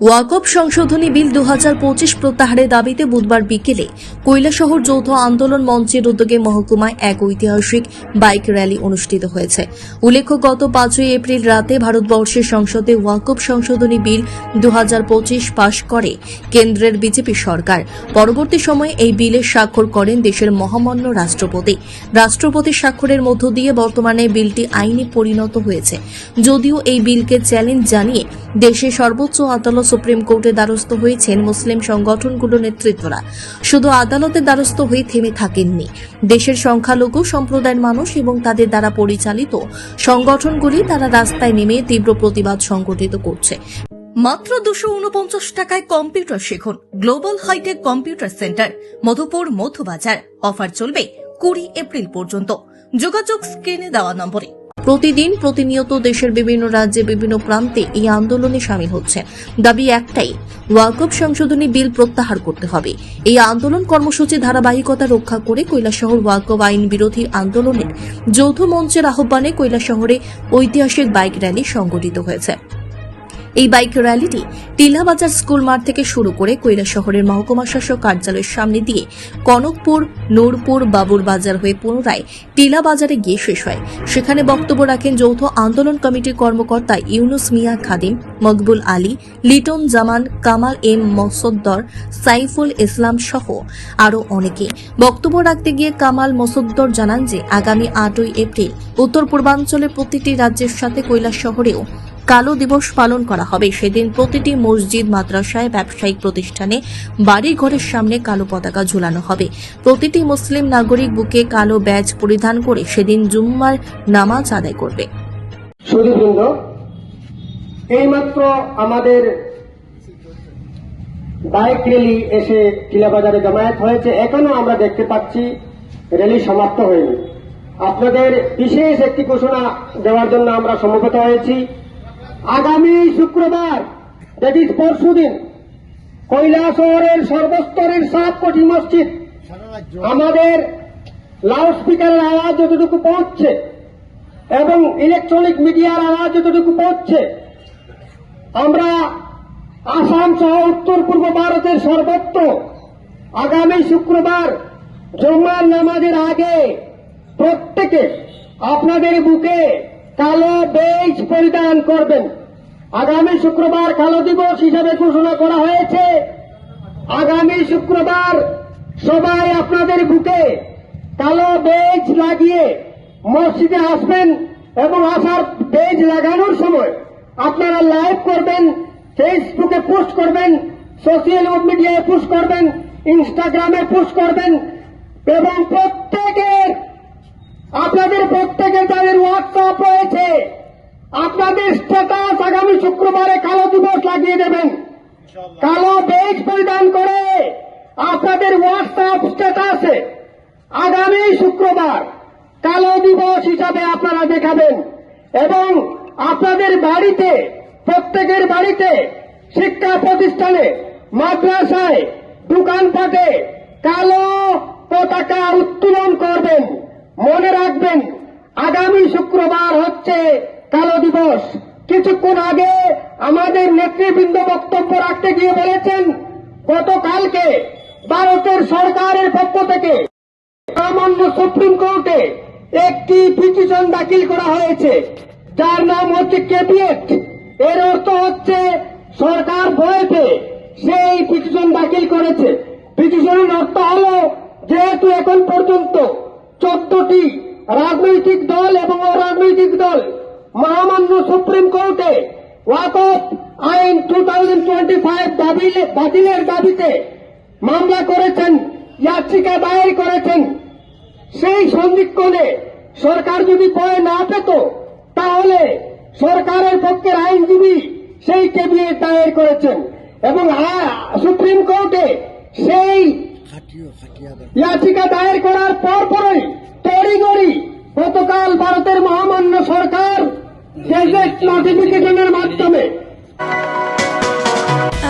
ওয়াকফ সংশোধনী বিল দু প্রত্যাহারের দাবিতে বুধবার বিকেলে কৈলাসহর যৌথ আন্দোলন মঞ্চের উদ্যোগে মহকুমায় এক ঐতিহাসিক বাইক র্যালি অনুষ্ঠিত হয়েছে। উল্লেখ্য, গত পাঁচই এপ্রিল রাতে ভারতবর্ষের সংসদে ওয়াকফ সংশোধনী বিল দু হাজার পঁচিশ পাশ করে কেন্দ্রের বিজেপি সরকার। পরবর্তী সময়ে এই বিলে স্বাক্ষর করেন দেশের মহামান্য রাষ্ট্রপতি। রাষ্ট্রপতির স্বাক্ষরের মধ্য দিয়ে বর্তমানে বিলটি আইনে পরিণত হয়েছে। যদিও এই বিলকে চ্যালেঞ্জ জানিয়ে দেশের সর্বোচ্চ আদালত সুপ্রিম কোর্টে দ্বারস্থ হয়েছেন মুসলিম সংগঠনগুলোর নেতৃত্বরা। শুধু আদালতের দ্বারস্থ হয়ে থেমে থাকেননি। দেশের সংখ্যালঘু সম্প্রদায়ের মানুষ এবং তাদের দ্বারা পরিচালিত সংগঠনগুলি তারা রাস্তায় নেমে তীব্র প্রতিবাদ সংগঠিত করছে। মাত্র দুশো উনপঞ্চাশ টাকায় কম্পিউটার শিখুন। Global hitech computer centre, Madhupur Madhubazar. Offer চলবে কুড়ি এপ্রিল পর্যন্ত। যোগাযোগ স্ক্রিনে দেওয়া নম্বরে। প্রতিদিন প্রতিনিয়ত দেশের বিভিন্ন রাজ্যে বিভিন্ন প্রান্তে এই আন্দোলনে সামিল হচ্ছেন। দাবি একটাই ওয়াকফ সংশোধনী বিল প্রত্যাহার করতে হবে। এই আন্দোলন কর্মসূচি ধারাবাহিকতা রক্ষা করে কৈলাসহর ওয়াকফ আইন বিরোধী আন্দোলনের যৌথ মঞ্চের আহ্বানে কৈলাসহরে ঐতিহাসিক বাইক র্যালি সংগঠিত হয়েছে। এই বাইক র্যালিটি টিলাবাজার স্কুল মাঠ থেকে শুরু করে কৈলা শহরের মহকুমা শাসক কার্যালয়ের সামনে দিয়ে কনকপুর, নূরপুর, বাবুর বাজার হয়ে পুনরায় টিলা বাজারে গিয়ে শেষ হয়। সেখানে বক্তব্য রাখেন যৌথ আন্দোলন কমিটির কর্মকর্তা ইউনুস মিয়া খাদিম, মকবুল আলী, লিটন জামান, কামাল এম মসদ্দর, সাইফুল ইসলাম সহ আরও অনেকে। বক্তব্য রাখতে গিয়ে কামাল মসদ্দর জানান যে, আগামী আটই এপ্রিল উত্তর পূর্বাঞ্চলের প্রতিটি রাজ্যের সাথে কৈলাস শহরেও কালো দিবস পালন করা হবে। সেদিন প্রতিটি মসজিদ, মাদ্রাসায়, ব্যবসায়িক প্রতিষ্ঠানে বাড়ি ঘরের সামনে কালো পতাকা ঝুলানো হবে। প্রতিটি মুসলিম নাগরিক বুকে কালো ব্যাজ পরিধান করে সেদিন জুম্মার নামাজ আদায় করবে। এইমাত্র আমাদের বাইক র্যালি এসে টিলাবাজারে জমায়েত হয়েছে। এখনও আমরা দেখতে পাচ্ছি র্যালি সমাপ্ত হয়নি। আপনাদের বিশেষ একটি ঘোষণা দেওয়ার জন্য আমরা সমবেত হয়েছি। আগামী শুক্রবার দ্যাট ইজ পরশু দিন কৈলাসহরের সর্বস্তরের সাত কোটি মসজিদ আমাদের লাউড স্পিকারের আওয়াজ যতটুকু পৌঁছছে এবং ইলেকট্রনিক মিডিয়ার আওয়াজ যতটুকু পৌঁছছে, আমরা আসাম সহ উত্তর পূর্ব ভারতের সর্বত্র আগামী শুক্রবার জুম্মার নামাজের আগে প্রত্যেকে আপনাদের বুকে কালো বেজ পরিধান করবেন। আগামী শুক্রবার কালো দিবস হিসাবে ঘোষণা করা হয়েছে। আগামী শুক্রবার সবাই আপনাদের বুকে কালো বেজ লাগিয়ে মসজিদে আসবেন এবং আসার বেজ লাগানোর সময় আপনারা লাইভ করবেন, ফেসবুকে পোস্ট করবেন, সোশ্যাল মিডিয়ায় পোস্ট করবেন, ইনস্টাগ্রামে পোস্ট করবেন এবং প্রত্যেকের প্রত্যেকের যাদের হোয়াটসঅ্যাপ রয়েছে। আপনাদের স্ট্যাটাস আগামী শুক্রবারে কালো দিবস লাগিয়ে দেবেন। কালো বেজ পরিধান করে আপনাদের হোয়াটসঅ্যাপ স্ট্যাটাসে আগামী শুক্রবার কালো দিবস হিসাবে আপনারা দেখাবেন। এবং আপনাদের বাড়িতে, প্রত্যেকের বাড়িতে, শিক্ষা প্রতিষ্ঠানে, মাদ্রাসায়, দোকানপাটে কালো পতাকা উত্তোলন করবেন মনে রাখবেন আগামী শুক্রবার হচ্ছে কালো দিবস। কিছুক্ষণ আগে আমাদের নেতৃবৃন্দ বক্তব্য রাখতে গিয়ে বলেছেন, গতকালকে ভারতের সরকারের পক্ষ থেকে সামান্য সুপ্রিম কোর্টে একটি পিটিশন দাখিল করা হয়েছে। যার নাম হচ্ছে ক্যাবিনেট এর অর্থ হচ্ছে সরকার ভয় পেয়ে সেই পিটিশন দাখিল করেছে। পিটিশনের অর্থ হল, যেহেতু এখন পর্যন্ত চোদ্দটি রাজনৈতিক দল এবং অরাজনৈতিক দল। মহামান্য সুপ্রিম কোর্টে ওয়াকফ আইন টু থাউজেন্ড টোয়েন্টি ফাইভ বাতিলের দাবিতে মামলা করেছেন ইয়াচিকা দায়ের করেছেন। সেই সন্ধিক্ষণে সরকার যদি ভয় না পেত তাহলে সরকারের পক্ষের আইনজীবী সেই ক্যাবিনেট দায়ের করেছেন এবং সুপ্রিম কোর্টে সেই ইয়াচিকা দায়ের করার পর গতকাল ভারতের মহামান্য সরকার গেজেট নোটিফিকেশনের মাধ্যমে।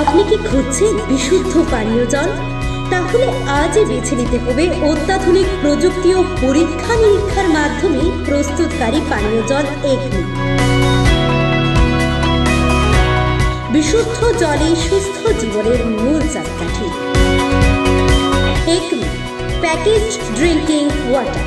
আপনি কি খুঁজছেন বিশুদ্ধ পানীয় জল? তাহলে আজই বেছে নিতে হবে অত্যাধুনিক প্রযুক্তি ও পরীক্ষা নিরীক্ষার মাধ্যমে প্রস্তুতকারী পানীয় জল এগনি। বিশুদ্ধ জলে সুস্থ জীবনের মূল চাকাঠি। Acme package drinking water.